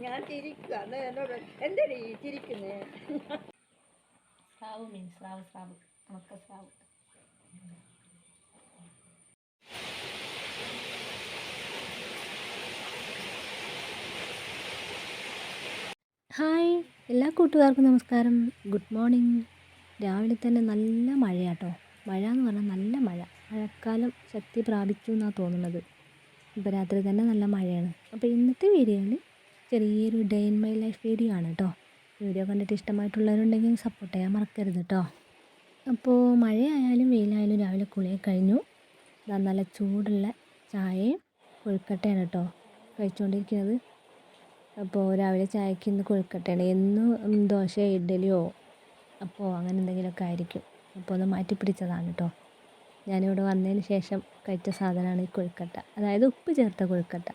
ഞാൻ ചിരിക്കുക അന്ന് എന്നോട് എന്തടി ചിരിക്കുന്നേ സ്രാവ് മീൻ സ്രാവ് സ്രാവ് ഉണക്ക സ്രാവ് ഹായ് എല്ലാ കൂട്ടുകാർക്കും നമസ്കാരം. Good morning. രാവിലെ തന്നെ നല്ല മഴയാട്ടോ. മഴ എന്ന് പറഞ്ഞാൽ നല്ല മഴ. മഴക്കാലം ശക്തി പ്രാപിച്ചു എന്നാണ് തോന്നുന്നത്. ഇപ്പോൾ രാത്രി തന്നെ നല്ല മഴയാണ്. അപ്പോൾ ഇന്നത്തെ വീഡിയോയിൽ ചെറിയൊരു day in my life video ആണ് കേട്ടോ വീഡിയോ കണ്ടിട്ട് ഇഷ്ടമായിട്ടുള്ളവരുണ്ടെങ്കിൽ സപ്പോർട്ട് ചെയ്യാൻ മറക്കരുത് കേട്ടോ അപ്പോൾ മഴയായാലും വെയിലായാലും രാവിലെ കുളിയെ കഴിഞ്ഞു. നല്ല ചൂടുള്ള ചായയും കൊഴുക്കട്ടയാണ് കേട്ടോ കഴിച്ചുകൊണ്ടിരിക്കുന്നത് അപ്പോൾ രാവിലെ ചായക്ക് ഇന്ന് കൊഴുക്കട്ടയാണ് എന്നും ദോശയോ ഇഡ്ഡലിയോ? അപ്പോൾ അങ്ങനെ എന്തെങ്കിലുമൊക്കെ ആയിരിക്കും. അപ്പോൾ ഒന്ന് മാറ്റി പിടിച്ചതാണ് കേട്ടോ ഞാനിവിടെ വന്നതിന് ശേഷം കഴിച്ച സാധനമാണ് ഈ കൊഴുക്കട്ട. അതായത് ഉപ്പ് ചേർത്ത കൊഴുക്കട്ട.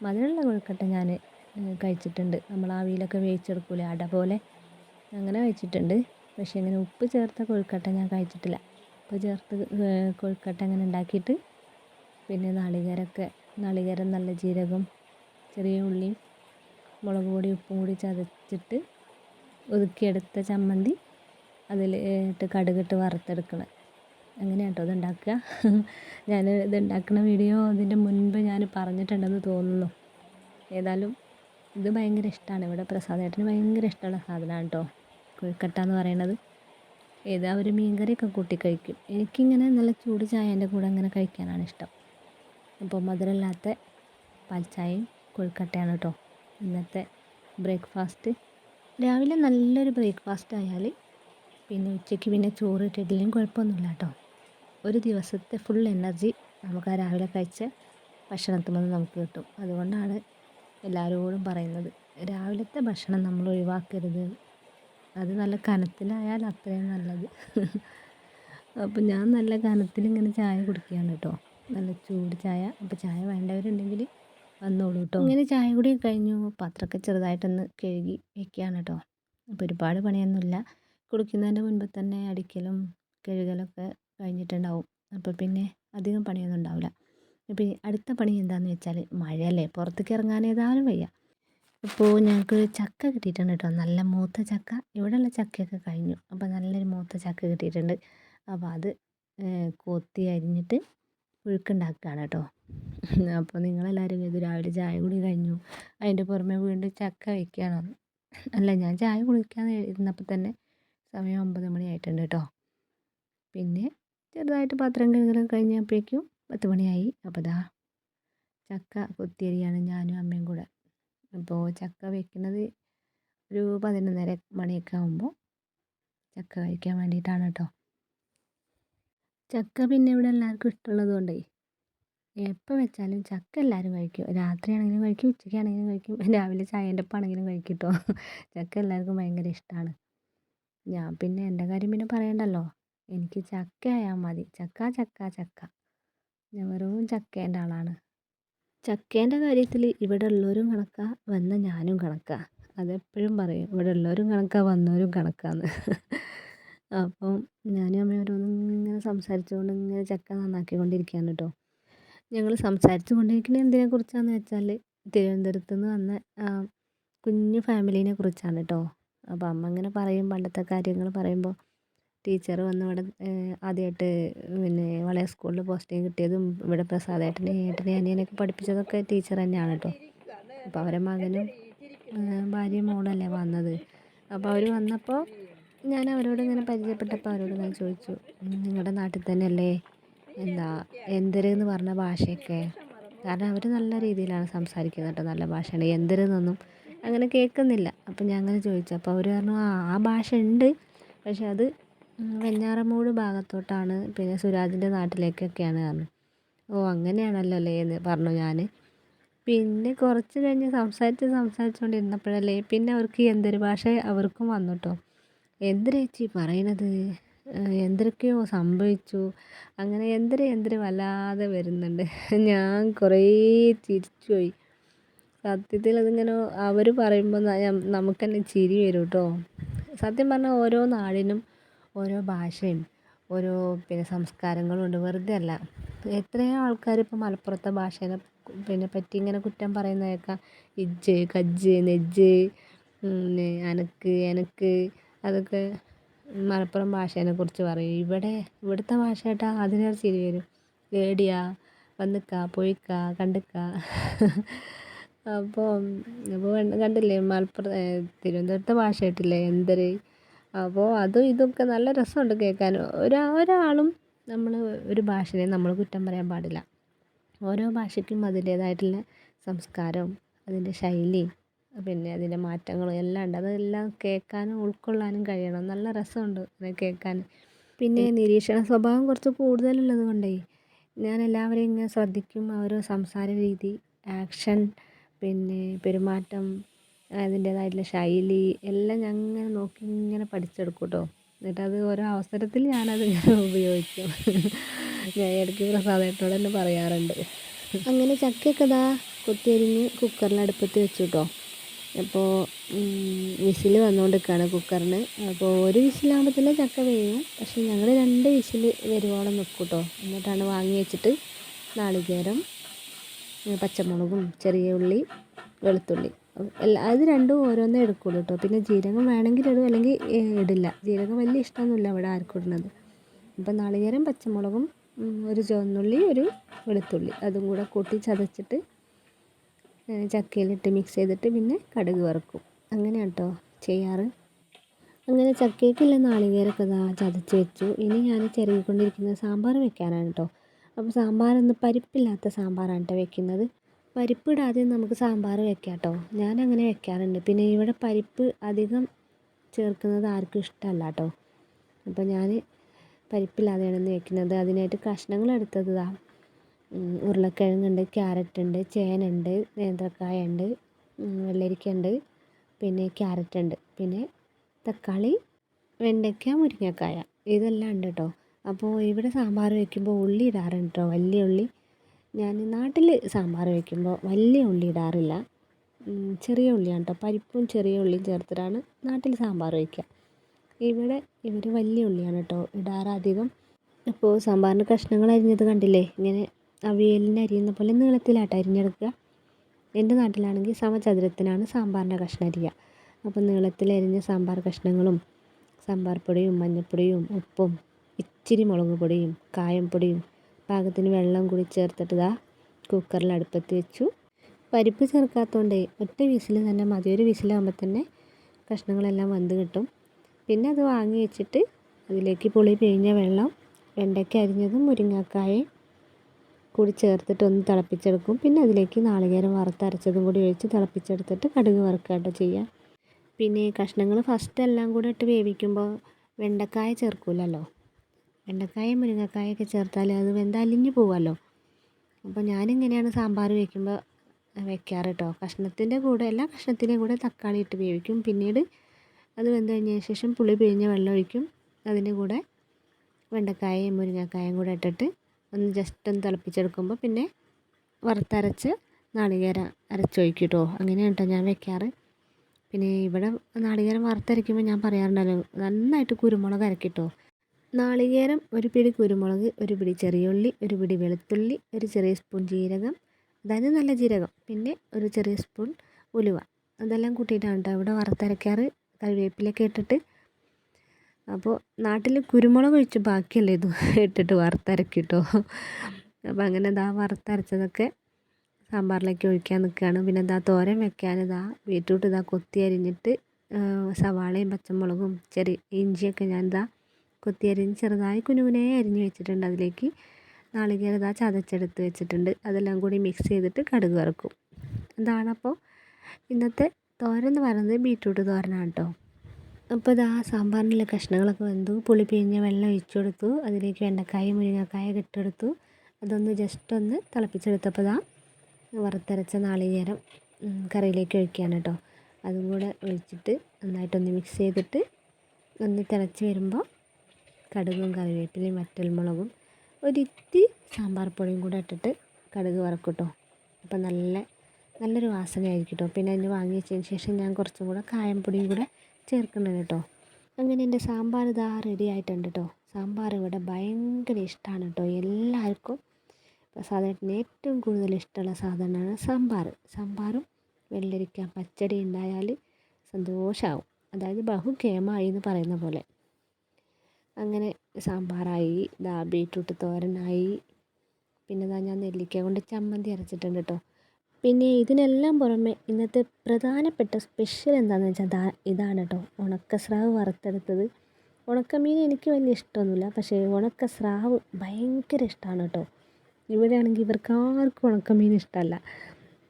മധുരമുള്ള കൊഴുക്കട്ട ഞാൻ കഴിച്ചിട്ടുണ്ട്. നമ്മൾ ആവിയിലൊക്കെ വേവിച്ചെടുക്കൂലേ അട പോലെ അങ്ങനെ കഴിച്ചിട്ടുണ്ട്. പക്ഷേ ഇങ്ങനെ ഉപ്പ് ചേർത്ത കൊഴുക്കട്ട ഞാൻ കഴിച്ചിട്ടില്ല. ഉപ്പ് ചേർത്ത് കൊഴുക്കട്ട അങ്ങനെ ഉണ്ടാക്കിയിട്ട് പിന്നെ നാളികേരമൊക്കെ നാളികേരം നല്ല ജീരകം ചെറിയ ഉള്ളിയും മുളക് പൊടി ഉപ്പും കൂടി ചതച്ചിട്ട് ഒതുക്കിയെടുത്ത ചമ്മന്തി അതിൽ ഇട്ട് കടുകിട്ട് വറുത്തെടുക്കണം. അങ്ങനെയാണ് കേട്ടോ ഇതുണ്ടാക്കുക. ഞാൻ ഇത് ഉണ്ടാക്കുന്ന വീഡിയോ ഇതിന്റെ മുൻപ് ഞാൻ പറഞ്ഞിട്ടുണ്ടെന്ന് തോന്നുന്നു. ഏതായാലും ഇത് ഭയങ്കര ഇഷ്ടമാണ് ഇവിടെ പ്രസാദേട്ടന് ഭയങ്കര ഇഷ്ടമുള്ള സാധനമാണ് കേട്ടോ കുഴിക്കട്ട എന്ന് പറയുന്നത് ഏതാ ഒരു മീൻകറിയൊക്കെ കൂട്ടി കഴിക്കും. എനിക്കിങ്ങനെ നല്ല ചൂട് ചായന്റെ കൂടെ അങ്ങനെ കഴിക്കാനാണ് ഇഷ്ടം. അപ്പോൾ മധുരമില്ലാത്ത പാൽച്ചായയും കൊഴുക്കട്ടയാണ് കേട്ടോ. ഇന്നത്തെ ബ്രേക്ക്ഫാസ്റ്റ്. രാവിലെ നല്ലൊരു ബ്രേക്ക്ഫാസ്റ്റ് ആയാൽ പിന്നെ ഉച്ചയ്ക്ക് പിന്നെ ചോറ് ഇട്ടിട്ടില്ലെങ്കിൽ കുഴപ്പമൊന്നുമില്ല കേട്ടോ. ഒരു ദിവസത്തെ ഫുൾ എനർജി നമുക്ക് ആ രാവിലെ കഴിച്ച ഭക്ഷണത്തിൽ നിന്ന് നമുക്ക് കിട്ടും. അതുകൊണ്ടാണ് എല്ലാവരോടും പറയുന്നത് രാവിലത്തെ ഭക്ഷണം നമ്മൾ ഒഴിവാക്കരുത്. അത് നല്ല കനത്തിലായാൽ അത്രയും നല്ലത്. അപ്പോൾ ഞാൻ നല്ല കനത്തിൽ ഇങ്ങനെ ചായ കുടിക്കുകയാണ് കേട്ടോ. നല്ല ചൂട് ചായ. അപ്പോൾ ചായ വേണ്ടവരുണ്ടെങ്കിൽ വന്നോളൂ കേട്ടോ. ഇങ്ങനെ ചായ കൂടി കഴിഞ്ഞു. പാത്രമൊക്കെ ചെറുതായിട്ടൊന്ന് കഴുകി വെക്കുകയാണ് കേട്ടോ. അപ്പോൾ ഒരുപാട് പണിയൊന്നുമില്ല. കുടിക്കുന്നതിന്റെ മുൻപ് തന്നെ അടിക്കലും കഴുകലൊക്കെ കഴിഞ്ഞിട്ടുണ്ടാവും. അപ്പോൾ പിന്നെ അധികം പണിയൊന്നും ഉണ്ടാവില്ല ഇപ്പം അടുത്ത പണി എന്താണെന്ന് വെച്ചാൽ മഴയല്ലേ? പുറത്തേക്ക് ഇറങ്ങാൻ ഏതായാലും വയ്യ. ഇപ്പോൾ ഞങ്ങൾക്ക് ചക്ക കിട്ടിയിട്ടുണ്ട് കേട്ടോ. നല്ല മൂത്ത ചക്ക. ഇവിടെയുള്ള ചക്കയൊക്കെ കഴിഞ്ഞു. അപ്പോൾ നല്ലൊരു മൂത്ത ചക്ക കിട്ടിയിട്ടുണ്ട്. അപ്പോൾ അത് കൊത്തി അരിഞ്ഞിട്ട് പുഴുക്കുണ്ടാക്കുകയാണ് കേട്ടോ. അപ്പോൾ നിങ്ങളെല്ലാവരും ഇത് രാവിലെ ചായ കുടി കഴിഞ്ഞു. അതിന്റെ പുറമെ വീണ്ടും ചക്ക വയ്ക്കുകയാണോ അല്ല ഞാൻ ചായ കുടിക്കാൻ ഇരുന്നപ്പോൾ തന്നെ സമയം ഒമ്പത് മണിയായിട്ടുണ്ട് കേട്ടോ. പിന്നെ ചെറുതായിട്ട് പാത്രം കഴുകലൊക്കെ കഴിഞ്ഞപ്പോഴേക്കും പത്ത് മണിയായി. അപ്പോൾ ദാ ചക്ക കൊത്തിയരിയാണ് ഞാനും അമ്മയും കൂടെ. അപ്പോൾ ചക്ക വെക്കുന്നത് ഒരു പതിനൊന്നര മണിയൊക്കെ ആകുമ്പോൾ ചക്ക കഴിക്കാൻ വേണ്ടിയിട്ടാണ് കേട്ടോ. ചക്ക പിന്നെ ഇവിടെ എല്ലാവർക്കും ഇഷ്ടമുള്ളത് കൊണ്ടേ എപ്പോൾ വെച്ചാലും ചക്ക എല്ലാവരും കഴിക്കും. രാത്രിയാണെങ്കിലും കഴിക്കും ഉച്ചയ്ക്കാണെങ്കിലും കഴിക്കും രാവിലെ ചായേന്റെ ഒപ്പം ആണെങ്കിലും കഴിക്കും കേട്ടോ. ചക്ക എല്ലാവർക്കും ഭയങ്കര ഇഷ്ടമാണ് ഞാൻ പിന്നെ എന്റെ കാര്യം പിന്നെ പറയണ്ടല്ലോ. എനിക്ക് ചക്ക ആയാൽ മതി. ചക്ക ചക്ക ചക്ക. ഞാൻ വെറും ചക്കേന്റെ ആളാണ്. ചക്കേന്റെ കാര്യത്തിൽ ഇവിടെ ഉള്ളവരും കണക്കാ വന്ന ഞാനും കണക്കാ. അതെപ്പോഴും പറയും. ഇവിടെ ഉള്ളവരും കണക്കാ വന്നവരും കണക്കാന്ന്. അപ്പം ഞാനും അമ്മയും ഇങ്ങനെ സംസാരിച്ചുകൊണ്ട് ഇങ്ങനെ ചക്ക നന്നാക്കിക്കൊണ്ടിരിക്കുകയാണ് കേട്ടോ ഞങ്ങൾ സംസാരിച്ചു കൊണ്ടിരിക്കുന്നത് എന്തിനെ കുറിച്ചാന്ന് വെച്ചാൽ തിരുവനന്തപുരത്ത് നിന്ന് വന്ന കുഞ്ഞു ഫാമിലീനെ കുറിച്ചാണ് കേട്ടോ അപ്പോൾ അമ്മ ഇങ്ങനെ പറയും പണ്ടത്തെ കാര്യങ്ങൾ പറയുമ്പോൾ ടീച്ചർ വന്ന് ഇവിടെ ആദ്യമായിട്ട് പിന്നെ വളയ സ്കൂളിൽ പോസ്റ്റിംഗ് കിട്ടിയതും ഇവിടെ പ്രസാദേട്ടനെ ഏട്ടനെ അനിയനെയൊക്കെ പഠിപ്പിച്ചതൊക്കെ ടീച്ചർ തന്നെയാണ് കേട്ടോ. അപ്പോൾ അവരെ മകനും ഭാര്യയും മോളല്ലേ വന്നത്. അപ്പോൾ അവർ വന്നപ്പോൾ ഞാൻ അവരോട് ഇങ്ങനെ പരിചയപ്പെട്ടപ്പോൾ അവരോട് ഞാൻ ചോദിച്ചു "ഉം, നിങ്ങളുടെ നാട്ടിൽ തന്നെയല്ലേ? എന്താ എന്തര് എന്ന് പറഞ്ഞ ഭാഷയൊക്കെ? കാരണം അവർ നല്ല രീതിയിലാണ് സംസാരിക്കുന്നത് കേട്ടോ നല്ല ഭാഷയാണ്. എന്തരെന്നൊന്നും അങ്ങനെ കേൾക്കുന്നില്ല. അപ്പം ഞാൻ അങ്ങനെ ചോദിച്ചു. അപ്പോൾ അവർ പറഞ്ഞു ആ ആ ഭാഷ ഉണ്ട്. പക്ഷെ അത് വെഞ്ഞാറമൂട് ഭാഗത്തോട്ടാണ് പിന്നെ സുരാജിന്റെ നാട്ടിലേക്കൊക്കെയാണ് പറഞ്ഞു ഓ അങ്ങനെയാണല്ലോ അല്ലേ എന്ന് പറഞ്ഞു ഞാൻ പിന്നെ കുറച്ച് കഴിഞ്ഞ് സംസാരിച്ച് സംസാരിച്ചുകൊണ്ടിരുന്നപ്പോഴല്ലേ പിന്നെ അവർക്ക് എന്തൊരു ഭാഷ അവർക്കും വന്നു കേട്ടോ എന്തൊരു ചേച്ചി പറയണത്? എന്തൊക്കെയോ സംഭവിച്ചു. അങ്ങനെ എന്തൊരു എന്തൊരു വല്ലാതെ വരുന്നുണ്ട്. ഞാൻ കുറേ ചിരിച്ചുപോയി. സത്യത്തിൽ അതിങ്ങനെ അവർ പറയുമ്പോൾ നമുക്ക് തന്നെ ചിരി വരും കേട്ടോ സത്യം പറഞ്ഞാൽ ഓരോ നാടിനും ഓരോ ഭാഷയും ഓരോ പിന്നെ സംസ്കാരങ്ങളും ഉണ്ട് വെറുതെ അല്ല എത്രയോ ആൾക്കാർ ഇപ്പോൾ മലപ്പുറത്തെ ഭാഷേനെ പിന്നെ പറ്റി ഇങ്ങനെ കുറ്റം പറയുന്നത് കേൾക്കാം ഇജ്ജ് കജ്ജ് നെജ്ജ് പിന്നെ അനക്ക് എനക്ക് അതൊക്കെ മലപ്പുറം ഭാഷേനെ കുറിച്ച് പറയും. ഇവിടെ ഇവിടുത്തെ ഭാഷ കേട്ടാൽ അതിനൊരു ചിരി വരും. ഏടിയാ വന്നിക്ക പോയിക്ക കണ്ടിക്ക. അപ്പോൾ അപ്പോൾ കണ്ടില്ലേ മലപ്പുറം തിരുവനന്തപുരത്തെ ഭാഷ കേട്ടില്ലേ? എന്തര് അപ്പോൾ അതും ഇതൊക്കെ നല്ല രസമുണ്ട് കേൾക്കാൻ ഒരാ ഒരാളും നമ്മൾ ഒരു ഭാഷയെ നമ്മൾ കുറ്റം പറയാൻ പാടില്ല. ഓരോ ഭാഷയ്ക്കും അതിന്റേതായിട്ടുള്ള സംസ്കാരവും അതിന്റെ ശൈലിയും പിന്നെ അതിന്റെ മാറ്റങ്ങളും എല്ലാം ഉണ്ട്. അതെല്ലാം കേൾക്കാനും ഉൾക്കൊള്ളാനും കഴിയണം. നല്ല രസമുണ്ട് അത് കേൾക്കാൻ പിന്നെ നിരീക്ഷണ സ്വഭാവം കുറച്ച് കൂടുതലുള്ളത് കൊണ്ടേ ഞാൻ എല്ലാവരെയും ഇങ്ങനെ ശ്രദ്ധിക്കും. ഓരോ സംസാര രീതി ആക്ഷൻ പിന്നെ പെരുമാറ്റം അതിന്റേതായിട്ടുള്ള ശൈലി എല്ലാം ഞാൻ ഇങ്ങനെ നോക്കി ഇങ്ങനെ പഠിച്ചെടുക്കും കേട്ടോ എന്നിട്ടത് ഓരോ അവസരത്തിൽ ഞാനത് ഉപയോഗിക്കും. ഞാൻ ഇടയ്ക്ക് പ്രസാദേട്ടനോട് തന്നെ പറയാറുണ്ട്. അങ്ങനെ ചക്കയൊക്കെ ഇതാ കൊത്തിയരിഞ്ഞ് കുക്കറിൽ അടുപ്പത്ത് വെച്ചു കേട്ടോ അപ്പോൾ വിസിൽ വന്നുകൊണ്ടിരിക്കുകയാണ് കുക്കറിന് അപ്പോൾ ഒരു വിസിലാകുമ്പോൾ തന്നെ ചക്ക വേവും. പക്ഷേ ഞങ്ങൾ രണ്ട് വിസിൽ വരുവോളം നിൽക്കും കേട്ടോ എന്നിട്ടാണ് വാങ്ങി വെച്ചിട്ട് നാളികേരം പച്ചമുളകും ചെറിയ ഉള്ളി വെളുത്തുള്ളി. അത് രണ്ടും ഓരോന്നേ എടുക്കുള്ളൂ കേട്ടോ പിന്നെ ജീരകം വേണമെങ്കിൽ ഇടും അല്ലെങ്കിൽ ഇടില്ല. ജീരകം വലിയ ഇഷ്ടമൊന്നുമില്ല അവിടെ ആർക്കും ഇടുന്നത്. അപ്പോൾ നാളികേരം പച്ചമുളകും ഒരു ചുവന്നുള്ളി ഒരു വെളുത്തുള്ളി. അതും കൂടെ കൂട്ടി ചതച്ചിട്ട് ചക്കയിലിട്ട് മിക്സ് ചെയ്തിട്ട് പിന്നെ കടുക് വറുക്കും. അങ്ങനെയാണ് കേട്ടോ ചെയ്യാറ്. അങ്ങനെ ചക്കയ്ക്കുള്ള നാളികേരമൊക്കെ ഇതാ ചതച്ച് വെച്ചു. ഇനി ഞാൻ ചിരകിക്കൊണ്ടിരിക്കുന്നത് സാമ്പാർ വെക്കാനാണ് കേട്ടോ അപ്പോൾ സാമ്പാറൊന്ന് പരിപ്പില്ലാത്ത സാമ്പാറാണ് കേട്ടോ വെക്കുന്നത്. പരിപ്പിടാതെ നമുക്ക് സാമ്പാർ വെക്കാം കേട്ടോ ഞാൻ അങ്ങനെ വെക്കാറുണ്ട്. പിന്നെ ഇവിടെ പരിപ്പ് അധികം ചേർക്കുന്നത് ആർക്കും ഇഷ്ടമല്ല കേട്ടോ അപ്പോൾ ഞാൻ പരിപ്പില്ലാതെയാണ് വെക്കുന്നത്. അതിനായിട്ട് കഷ്ണങ്ങൾ എടുത്തത് ഉരുളക്കിഴങ്ങുണ്ട് ക്യാരറ്റ് ഉണ്ട് ചേനയുണ്ട് നേന്ത്രക്കായ ഉണ്ട് വെള്ളരിക്ക ഉണ്ട് പിന്നെ ക്യാരറ്റ് ഉണ്ട് പിന്നെ തക്കാളി വെണ്ടയ്ക്ക മുരിങ്ങക്കായ. ഇതെല്ലാം ഉണ്ട് കേട്ടോ അപ്പോൾ ഇവിടെ സാമ്പാർ വെക്കുമ്പോൾ ഉള്ളി ഇടാറുണ്ട് കേട്ടോ വലിയ ഉള്ളി ഞാൻ നാട്ടിൽ സാമ്പാർ വയ്ക്കുമ്പോൾ വലിയ ഉള്ളി ഇടാറില്ല. ചെറിയ ഉള്ളിയാണ് കേട്ടോ പരിപ്പും ചെറിയ ഉള്ളിയും ചേർത്തിട്ടാണ് നാട്ടിൽ സാമ്പാർ വയ്ക്കുക ഇവിടെ ഇവർ വലിയ ഉള്ളിയാണ് കേട്ടോ ഇടാറ് അധികം. അപ്പോൾ കഷ്ണങ്ങൾ അരിഞ്ഞത് കണ്ടില്ലേ? ഇങ്ങനെ അവിയലിന് അരിയുന്ന പോലെ നീളത്തിലാട്ടോ അരിഞ്ഞെടുക്കുക. എന്റെ നാട്ടിലാണെങ്കിൽ സമചതുരത്തിനാണ് സാമ്പാറിന്റെ കഷ്ണം അരിയുക. അപ്പോൾ നീളത്തിൽ അരിഞ്ഞ സാമ്പാർ കഷ്ണങ്ങളും സാമ്പാർ പൊടിയും മഞ്ഞൾപ്പൊടിയും ഉപ്പും ഇച്ചിരി മുളക് പൊടിയും കായം പൊടിയും പാകത്തിന് വെള്ളം കൂടി ചേർത്തിട്ട് ഇതാ കുക്കറിൽ അടുപ്പത്ത് വെച്ചു. പരിപ്പ് ചേർക്കാത്തതുകൊണ്ട് ഒറ്റ വിസിൽ തന്നെ മതി. ഒരു വിസിലാകുമ്പോൾ തന്നെ കഷ്ണങ്ങളെല്ലാം വെന്ത് കിട്ടും. പിന്നെ അത് വാങ്ങി വെച്ചിട്ട് അതിലേക്ക് പുളി പിഴിഞ്ഞ വെള്ളം വെണ്ടയ്ക്ക അരിഞ്ഞതും മുരിങ്ങക്കായും കൂടി ചേർത്തിട്ട് ഒന്ന് തിളപ്പിച്ചെടുക്കും. പിന്നെ അതിലേക്ക് നാളികേരം വറുത്തരച്ചതും കൂടി ഒഴിച്ച് തിളപ്പിച്ചെടുത്തിട്ട് കടുക് വറുക്കുക കേട്ടോ ചെയ്യുക പിന്നെ കഷ്ണങ്ങൾ ഫസ്റ്റ് എല്ലാം കൂടെ ഇട്ട് വേവിക്കുമ്പോൾ വെണ്ടക്കായ ചേർക്കില്ലല്ലോ വെണ്ടക്കായ മുരിങ്ങക്കായൊക്കെ ചേർത്താൽ അത് വെന്ത് അലിഞ്ഞു പോകുമല്ലോ അപ്പോൾ ഞാനിങ്ങനെയാണ് സാമ്പാർ വയ്ക്കുമ്പോൾ വെക്കാറ് കേട്ടോ കഷ്ണത്തിന്റെ കൂടെ എല്ലാ കഷ്ണത്തിന്റെയും കൂടെ തക്കാളി ഇട്ട് വേവിക്കും. പിന്നീട് അത് വെന്ത് കഴിഞ്ഞതിന് ശേഷം പുളി പിഴിഞ്ഞ വെള്ളം ഒഴിക്കും. അതിന്റെ കൂടെ വെണ്ടക്കായയും മുരിങ്ങക്കായയും കൂടെ ഇട്ടിട്ട് ഒന്ന് ജസ്റ്റ് ഒന്ന് തിളപ്പിച്ചെടുക്കുമ്പോൾ പിന്നെ വറുത്തരച്ച് നാളികേരം അരച്ചൊഴിക്കും കേട്ടോ അങ്ങനെയാണ് കേട്ടോ ഞാൻ വെക്കാറ്. പിന്നെ ഇവിടെ നാളികേരം വറുത്തരയ്ക്കുമ്പോൾ ഞാൻ പറയാറുണ്ടല്ലോ നന്നായിട്ട് കുരുമുളക് അരക്കിട്ടോ. നാളികേരം ഒരു പിടി കുരുമുളക് ഒരു പിടി ചെറിയുള്ളി ഒരു പിടി വെളുത്തുള്ളി ഒരു ചെറിയ സ്പൂൺ ജീരകം. അതായത് നല്ല ജീരകം. പിന്നെ ഒരു ചെറിയ സ്പൂൺ ഉലുവ. അതെല്ലാം കൂട്ടിയിട്ടാണ് കേട്ടോ ഇവിടെ വറുത്തരയ്ക്കാറ് കറിവേപ്പിലൊക്കെ ഇട്ടിട്ട്. അപ്പോൾ നാട്ടിൽ കുരുമുളക് ഒഴിച്ച് ബാക്കിയല്ലേ ഇത് ഇട്ടിട്ട് വറുത്തരക്കി അപ്പോൾ അങ്ങനെ ഇതാ വറുത്തരച്ചതൊക്കെ സാമ്പാറിലേക്ക് ഒഴിക്കാൻ നിൽക്കുകയാണ് പിന്നെ ഇതാ തോരൻ വെക്കാൻ ഇതാ ബീറ്റ്റൂട്ട് ഇതാ കൊത്തി അരിഞ്ഞിട്ട് സവാളയും പച്ചമുളകും ചെറിയ ഇഞ്ചിയൊക്കെ ഞാൻ ഇതാ കൊത്തി അരിഞ്ഞ് ചെറുതായി കുനുകുനെ അരിഞ്ഞ് വെച്ചിട്ടുണ്ട് അതിലേക്ക്. നാളികേരത ചതച്ചെടുത്ത് വെച്ചിട്ടുണ്ട്. അതെല്ലാം കൂടി മിക്സ് ചെയ്തിട്ട് കടുക് വറുക്കും. ഇതാണപ്പോൾ ഇന്നത്തെ തോരൻ എന്ന് പറയുന്നത് ബീറ്റ്റൂട്ട് തോരനാണ് കേട്ടോ അപ്പോൾ ഇതാ സാമ്പാറിനുള്ള കഷ്ണങ്ങളൊക്കെ വെന്തു. പുളി പിഴിഞ്ഞ വെള്ളം ഒഴിച്ചു കൊടുത്തു. അതിലേക്ക് വെണ്ടക്കായ മുരിങ്ങക്കായ കെട്ടെടുത്തു അതൊന്ന് ജസ്റ്റ് ഒന്ന് തിളപ്പിച്ചെടുത്തപ്പോൾ ഇതാ വറുത്തരച്ച നാളികേരം കറിയിലേക്ക് ഒഴിക്കുകയാണ് കേട്ടോ അതും കൂടെ ഒഴിച്ചിട്ട് നന്നായിട്ടൊന്ന് മിക്സ് ചെയ്തിട്ട് ഒന്ന് തിളച്ച് വരുമ്പോൾ കടുകും കറിവേപ്പിലയും വറ്റൽമുളകും ഒരിത്തിരി സാമ്പാർ പൊടിയും കൂടെ ഇട്ടിട്ട് കടുക് വറക്കും അപ്പം നല്ല നല്ലൊരു വാസനയായിരിക്കും കേട്ടോ. പിന്നെ അതിന് വാങ്ങി വെച്ചതിന് ശേഷം ഞാൻ കുറച്ചും കൂടെ കായം പൊടിയും കൂടെ ചേർക്കുന്നുണ്ട് കേട്ടോ. അങ്ങനെ എന്റെ സാമ്പാർ ഇതാ റെഡി ആയിട്ടുണ്ട് കേട്ടോ. സാമ്പാർ ഇവിടെ ഭയങ്കര ഇഷ്ടമാണ് കേട്ടോ എല്ലാവർക്കും. സാധാരണ ഏറ്റവും കൂടുതൽ ഇഷ്ടമുള്ള സാധനമാണ് സാമ്പാർ. സാമ്പാറും വെള്ളരിക്ക പച്ചടി ഉണ്ടായാൽ സന്തോഷമാവും അതായത് ബഹുകേമായി എന്ന് പറയുന്ന പോലെ. അങ്ങനെ സാമ്പാറായി ദാ ബീട്രൂട്ട് തോരനായി. പിന്നെ ദാ ഞാൻ നെല്ലിക്ക കൊണ്ട് ചമ്മന്തി അരച്ചിട്ടുണ്ട് കേട്ടോ പിന്നെ ഇതിനെല്ലാം പുറമെ ഇന്നത്തെ പ്രധാനപ്പെട്ട സ്പെഷ്യൽ എന്താണെന്ന് വെച്ചാൽ ദാ ഇതാണ് കേട്ടോ ഉണക്കസ്രാവ് വറുത്തെടുത്തത്. ഉണക്കമീൻ എനിക്ക് വലിയ ഇഷ്ടമൊന്നുമില്ല. പക്ഷേ ഉണക്ക സ്രാവ് ഭയങ്കര ഇഷ്ടമാണ് കേട്ടോ ഇവിടെ ആണെങ്കിൽ ഇവർക്ക് ആർക്കും ഉണക്കമീൻ ഇഷ്ടമല്ല.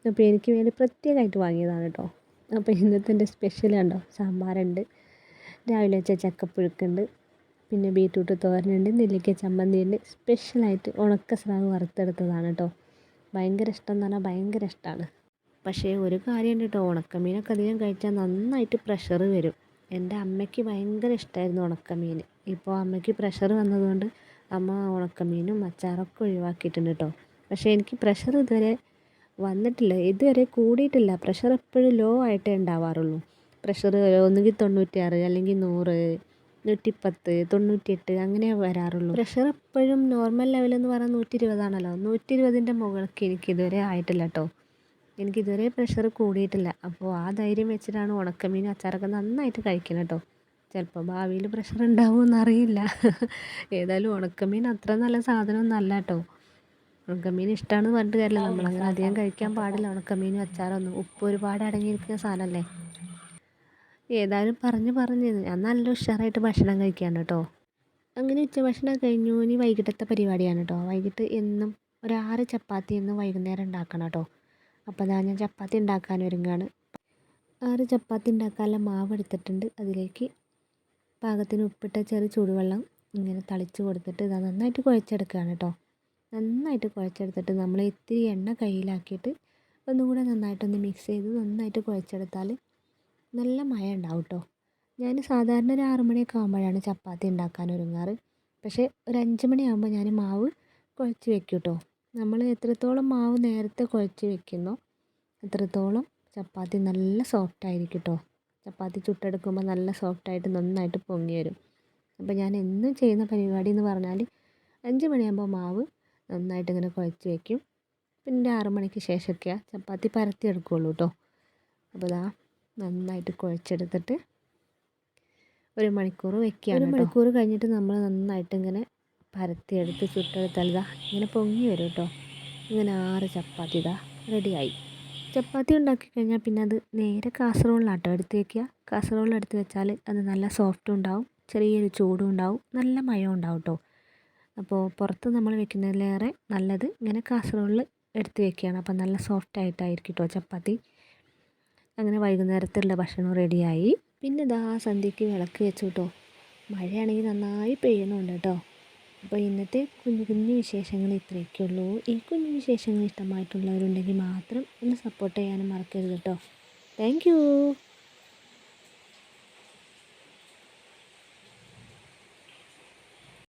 അപ്പോൾ എനിക്ക് വേണ്ടി പ്രത്യേകമായിട്ട് വാങ്ങിയതാണ് കേട്ടോ അപ്പോൾ ഇന്നത്തെ സ്പെഷ്യൽ കണ്ടോ? സാമ്പാറുണ്ട്. രാവിലെ വെച്ച ചക്കപ്പുഴുക്കുണ്ട്. പിന്നെ ബീറ്റ്റൂട്ട് തോരനുണ്ട് നെല്ലിക്ക ചമ്മന്തിയുണ്ട്. സ്പെഷ്യലായിട്ട് ഉണക്ക സ്രാവ് വറുത്തെടുത്തതാണ് കേട്ടോ ഭയങ്കര ഇഷ്ടം എന്ന് പറഞ്ഞാൽ ഭയങ്കര ഇഷ്ടമാണ് പക്ഷേ ഒരു കാര്യമുണ്ട് കേട്ടോ ഉണക്കമീനൊക്കെ അധികം കഴിച്ചാൽ നന്നായിട്ട് പ്രഷർ വരും. എന്റെ അമ്മയ്ക്ക് ഭയങ്കര ഇഷ്ടമായിരുന്നു ഉണക്കമീൻ. ഇപ്പോൾ അമ്മയ്ക്ക് പ്രഷർ വന്നതുകൊണ്ട് അമ്മ ഉണക്കമീനും അച്ചാറൊക്കെ ഒഴിവാക്കിയിട്ടുണ്ട് കേട്ടോ പക്ഷേ എനിക്ക് പ്രഷർ ഇതുവരെ വന്നിട്ടില്ല. ഇതുവരെ കൂടിയിട്ടില്ല. പ്രഷർ എപ്പോഴും ലോ ആയിട്ടേ ഉണ്ടാവാറുള്ളൂ. പ്രഷർ ഒന്നുകിൽ തൊണ്ണൂറ്റിയാറ് അല്ലെങ്കിൽ നൂറ് നൂറ്റിപ്പത്ത് തൊണ്ണൂറ്റിയെട്ട് അങ്ങനെ വരാറുള്ളൂ. പ്രഷർ എപ്പോഴും നോർമൽ ലെവലെന്ന് പറഞ്ഞാൽ നൂറ്റി ഇരുപതാണല്ലോ നൂറ്റി ഇരുപതിന്റെ മുകൾക്ക് എനിക്ക് ഇതുവരെ ആയിട്ടില്ല കേട്ടോ എനിക്ക് ഇതുവരെ പ്രഷർ കൂടിയിട്ടില്ല. അപ്പോൾ ആ ധൈര്യം വെച്ചിട്ടാണ് ഉണക്കമീൻ അച്ചാറൊക്കെ നന്നായിട്ട് കഴിക്കുന്നത് കേട്ടോ ചിലപ്പോൾ ഭാവിയിൽ പ്രഷർ ഉണ്ടാവുമെന്ന് അറിയില്ല. ഏതായാലും ഉണക്കമീൻ അത്ര നല്ല സാധനമൊന്നും അല്ല കേട്ടോ ഉണക്കമീൻ ഇഷ്ടമാണ് പറഞ്ഞിട്ട് കാര്യമില്ല. നമ്മളങ്ങനെ അധികം കഴിക്കാൻ പാടില്ല ഉണക്കമീനും അച്ചാറൊന്നും. ഉപ്പ് ഒരുപാട് അടങ്ങിയിരിക്കുന്ന സാധനമല്ലേ? ഏതായാലും പറഞ്ഞ് പറഞ്ഞ്. ഞാൻ നല്ല ഉഷാറായിട്ട് ഭക്ഷണം കഴിക്കുകയാണ് കേട്ടോ. അങ്ങനെ ഉച്ചഭക്ഷണം കഴിഞ്ഞു. ഇനി വൈകിട്ടത്തെ പരിപാടിയാണ് കേട്ടോ. വൈകിട്ട് എന്നും ഒരാറ് ചപ്പാത്തി എന്നും വൈകുന്നേരം ഉണ്ടാക്കണം കേട്ടോ. അപ്പോൾ അതാ ഞാൻ ചപ്പാത്തി ഉണ്ടാക്കാൻ ഒരുങ്ങാണ്. ആറ് ചപ്പാത്തി ഉണ്ടാക്കാനുള്ള മാവ് എടുത്തിട്ടുണ്ട്. അതിലേക്ക് പാകത്തിന് ഉപ്പിട്ട ചെറിയ ചൂടുവെള്ളം ഇങ്ങനെ തളിച്ച് കൊടുത്തിട്ട് ഇതാ നന്നായിട്ട് കുഴച്ചെടുക്കുകയാണ് കേട്ടോ. നന്നായിട്ട് കുഴച്ചെടുത്തിട്ട് നമ്മൾ ഇത്തിരി എണ്ണ കയ്യിലാക്കിയിട്ട് ഒന്നുകൂടെ നന്നായിട്ടൊന്ന് മിക്സ് ചെയ്ത് നന്നായിട്ട് കുഴച്ചെടുത്താൽ നല്ല മഴ ഉണ്ടാവും കേട്ടോ ഞാൻ സാധാരണ ഒരു ആറു മണിയൊക്കെ ആകുമ്പോഴാണ് ചപ്പാത്തി ഉണ്ടാക്കാൻ ഒരുങ്ങാറ്. പക്ഷേ ഒരു അഞ്ച് മണിയാകുമ്പോൾ ഞാൻ മാവ് കുഴച്ച് വെക്കും കേട്ടോ നമ്മൾ എത്രത്തോളം മാവ് നേരത്തെ കുഴച്ച് വെക്കുന്നോ അത്രത്തോളം ചപ്പാത്തി നല്ല സോഫ്റ്റ് ആയിരിക്കും കേട്ടോ ചപ്പാത്തി ചുട്ടെടുക്കുമ്പോൾ നല്ല സോഫ്റ്റായിട്ട് നന്നായിട്ട് പൊങ്ങി വരും. അപ്പോൾ ഞാൻ എന്നും ചെയ്യുന്ന പരിപാടി എന്ന് പറഞ്ഞാൽ അഞ്ച് മണിയാകുമ്പോൾ മാവ് നന്നായിട്ട് ഇങ്ങനെ കുഴച്ച് വെക്കും. പിന്നെ ആറു മണിക്ക് ശേഷമൊക്കെയാണ് ചപ്പാത്തി പരത്തി എടുക്കുകയുള്ളൂ കേട്ടോ അപ്പോൾ ഇതാ നന്നായിട്ട് കുഴച്ചെടുത്തിട്ട് ഒരു മണിക്കൂർ വെക്കുകയാണ് ഒരു മണിക്കൂർ കഴിഞ്ഞിട്ട് നമ്മൾ നന്നായിട്ട് ഇങ്ങനെ പരത്തിയെടുത്ത് ചുട്ടെടുത്താൽ ഇതാ ഇങ്ങനെ പൊങ്ങി വരും കേട്ടോ. ഇങ്ങനെ ആറ് ചപ്പാത്തി ഇതാ റെഡിയായി. ചപ്പാത്തി ഉണ്ടാക്കി കഴിഞ്ഞാൽ പിന്നെ അത് നേരെ കാസറോളിലാട്ടോ എടുത്ത് വെക്കുക. കാസറോളിൽ എടുത്ത് വെച്ചാൽ അത് നല്ല സോഫ്റ്റും ഉണ്ടാവും ചെറിയൊരു ചൂടും ഉണ്ടാവും നല്ല മയവും ഉണ്ടാവും കേട്ടോ. അപ്പോൾ പുറത്ത് നമ്മൾ വെക്കുന്നതിലേറെ നല്ലത് ഇങ്ങനെ കാസറോളിൽ എടുത്ത് വെക്കുകയാണ്. അപ്പോൾ നല്ല സോഫ്റ്റ് ആയിട്ടായിരിക്കും കേട്ടോ ചപ്പാത്തി. അങ്ങനെ വൈകുന്നേരത്തുള്ള ഭക്ഷണം റെഡിയായി. പിന്നെ ഇതാ സന്ധ്യയ്ക്ക് വിളക്ക് വെച്ചു കേട്ടോ മഴയാണെങ്കിൽ നന്നായി പെയ്യുന്നുണ്ട് കേട്ടോ. അപ്പോൾ ഇന്നത്തെ കുഞ്ഞു കുഞ്ഞു വിശേഷങ്ങൾ ഇത്രയൊക്കെ ഉള്ളൂ. ഈ കുഞ്ഞു വിശേഷങ്ങൾ ഇഷ്ടമായിട്ടുള്ളവരുണ്ടെങ്കിൽ മാത്രം ഒന്ന് സപ്പോർട്ട് ചെയ്യാനും മറക്കരുത് കേട്ടോ. താങ്ക്